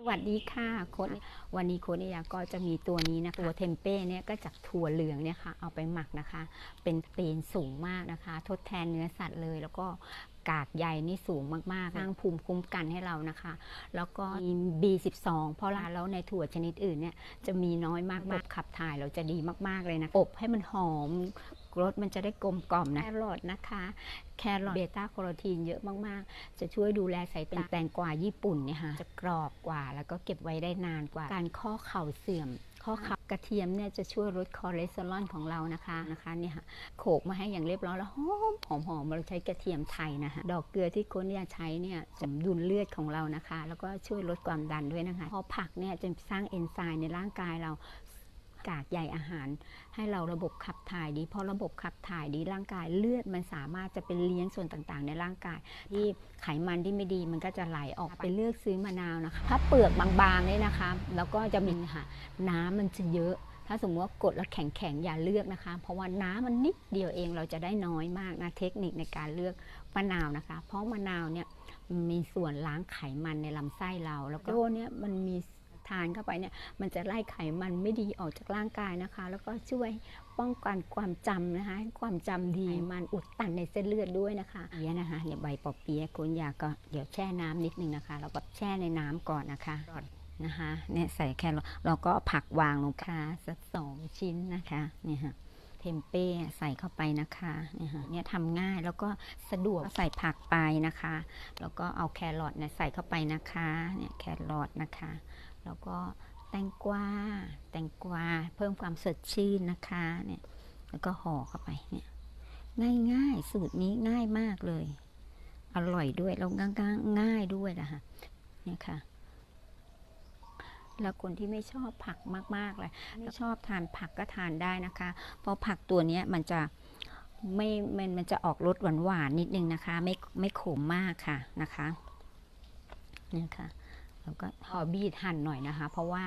สวัสดีค่ะโค้ดวันนี้โค้ดเนี่ยก็จะมีตัวนี้นะคะตัวเทมเป้เนี่ยก็จากถั่วเหลืองเนี่ยค่ะเอาไปหมักนะคะ เป็นโปรตีนสูงมากนะคะ ทดแทนเนื้อสัตว์เลย แล้วก็กากใยนี่สูงมากๆสร้างภูมิคุ้มกันให้เรานะคะ แล้วก็มี B12 เพราะแล้วในถั่วชนิดอื่นเนี่ยจะมีน้อยมากระบบขับถ่ายเราจะดีมากๆเลยนะอบให้มันหอม รสมันจะได้กลมกล่อมนะ แครอทนะคะ แครอทเบต้าแคโรทีนเยอะมากๆ จะช่วยดูแลสายตาแตงกวาญี่ปุ่นเนี่ยค่ะจะกรอบกว่า แล้วก็เก็บไว้ได้นานกว่า การข้อเข่าเสื่อม ข้อเข่ากระเทียมเนี่ยจะช่วยลดคอเลสเตอรอลของเรานะคะนะคะเนี่ยค่ะโขลกมาให้อย่างเรียบร้อยแล้วหอมหอมหอมเราใช้กระเทียมไทยนะคะดอกเกลือที่คนเนี่ยใช้เนี่ยสมดุลเลือดของเรานะคะ แล้วก็ช่วยลดความดันด้วยนะคะเพราะผักเนี่ยจะสร้างเอนไซม์ในร่างกายเรา กากใยอาหาร ให้เราระบบขับถ่ายดีพอระบบขับถ่ายดีร่างกายเลือดมันสามารถจะเป็นเลี้ยงส่วนต่างๆ ในร่างกาย ที่ไขมันที่ไม่ดีมันก็จะไหลออกไปเลือกซื้อมะนาวนะคะถ้าเปลือกบางๆเนี่ยนะคะแล้วก็จะมีค่ะน้ำมันจะเยอะถ้าสมมติว่ากดแล้วแข็งๆอย่าเลือกนะคะ เพราะว่าน้ำมันนิดเดียวเองเราจะได้น้อยมากนะเทคนิคในการเลือกมะนาวนะคะ เพราะมะนาวเนี่ยมีส่วนล้างไขมันในลำไส้เรา แล้วก็เนี่ยมันมี ทานเข้าไปเนี่ยมันจะไล่ไขมันไม่ดีออกจากร่างกายนะคะ แล้วก็ช่วยป้องกันความจำนะคะให้ความจำดีมันอุดตันในเส้นเลือดด้วยนะคะเนี่ยนะคะเนี่ยใบปอเปี๊ยะคุณยาก็เดี๋ยวแช่น้ำนิดนึงนะคะ แล้วก็แช่ในน้ำก่อนนะคะนะคะเนี่ยใส่แครอทเราก็เอาผักวางลงค่ะสักสองชิ้นนะคะเนี่ยค่ะเทมเป้ใส่เข้าไปนะคะเนี่ยค่ะเนี่ยทำง่ายแล้วก็สะดวกใส่ผักไปนะคะ แล้วก็เอาแครอทเนี่ยใส่เข้าไปนะคะเนี่ยแครอทนะคะ แล้วก็แตงกวาแตงกวาเพิ่มความสดชื่นนะคะเนี่ยแล้วก็ห่อเข้าไปเนี่ยง่ายๆสูตรนี้ง่ายมากเลย อร่อยด้วยแล้วง่ายง่ายด้วยนะคะเนี่ยค่ะแล้วคนที่ไม่ชอบผักมากๆเลยไม่ชอบทานผักก็ทานได้นะคะ เพราะผักตัวนี้มันจะไม่ มันมันจะออกรสหวานๆนิดนึงนะคะ ไม่ไม่ขมมากค่ะนะคะเนี่ยค่ะ แล้วก็พอบีดหั่นหน่อยนะคะ เพราะว่า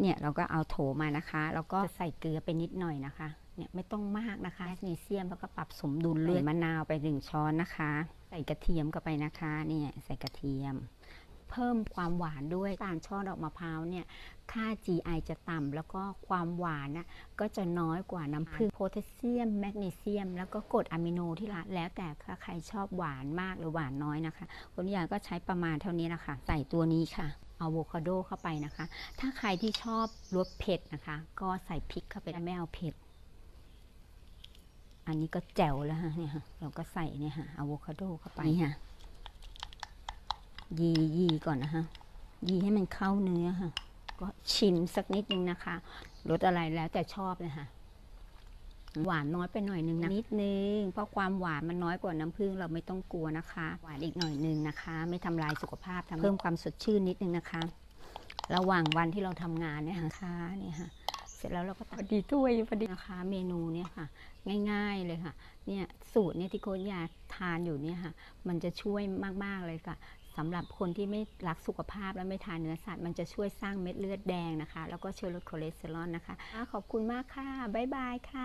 เนี่ยเราก็เอาโถมานะคะ แล้วก็ใส่เกลือไปนิดหน่อยนะคะเนี่ยไม่ต้องมากนะคะแมกนีเซียมแล้วก็ปรับสมดุลเลือดมะนาวไปหนึ่งช้อนนะคะ ใส่กระเทียมเข้าไปนะคะ เนี่ยใส่กระเทียม เพิ่มความหวานด้วยตาลช่อดอกมะพร้าวเนี่ยค่า GI จะต่ำแล้วก็ความหวานนะก็จะน้อยกว่าน้ำผึ้งโพแทสเซียม แมกนีเซียม แล้วก็กรดอะมิโนที่ละแล้วแต่ใครชอบหวานมากหรือหวานน้อยนะคะคนยาก็ใช้ประมาณเท่านี้นะคะ ใส่ตัวนี้ค่ะอะโวคาโดเข้าไปนะคะ ถ้าใครที่ชอบรสเผ็ดนะคะ ก็ใส่พริกเข้าไปไม่เอาเผ็ด อันนี้ก็แจ๋วแล้วฮะเนี่ยเราก็ใส่เนี่ยค่ะอะโวคาโดเข้าไปค่ะ ยียีก่อนนะคะยีให้มันเข้าเนื้อค่ะ ก็ชิมสักนิดนึงนะคะรสอะไรแล้วแต่ชอบเลยค่ะ หวานน้อยไปหน่อยนึงนะนิดนึง เพราะความหวานมันน้อยกว่าน้ำผึ้งเราไม่ต้องกลัวนะคะ หวานอีกหน่อยนึงนะคะ ไม่ทำลายสุขภาพทำเพิ่มความสดชื่นนิดนึงนะคะ ระหว่างวันที่เราทำงานเนี่ยค่ะเนี่ยค่ะเสร็จแล้วเราก็พอดีถ้วยพอดีนะคะเมนูเนี่ยค่ะ ง่ายๆเลยค่ะ เนี่ยสูตรเนี่ยที่โค้ชยาทานอยู่เนี่ยค่ะ มันจะช่วยมากๆเลยค่ะ สำหรับคนที่ไม่รักสุขภาพและไม่ทานเนื้อสัตว์ มันจะช่วยสร้างเม็ดเลือดแดงนะคะ แล้วก็ช่วยลดคอเลสเตอรอลนะคะอะขอบคุณมากค่ะ บ๊ายบายค่ะ